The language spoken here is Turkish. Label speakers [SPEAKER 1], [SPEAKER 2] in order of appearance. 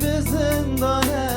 [SPEAKER 1] bizi zindan et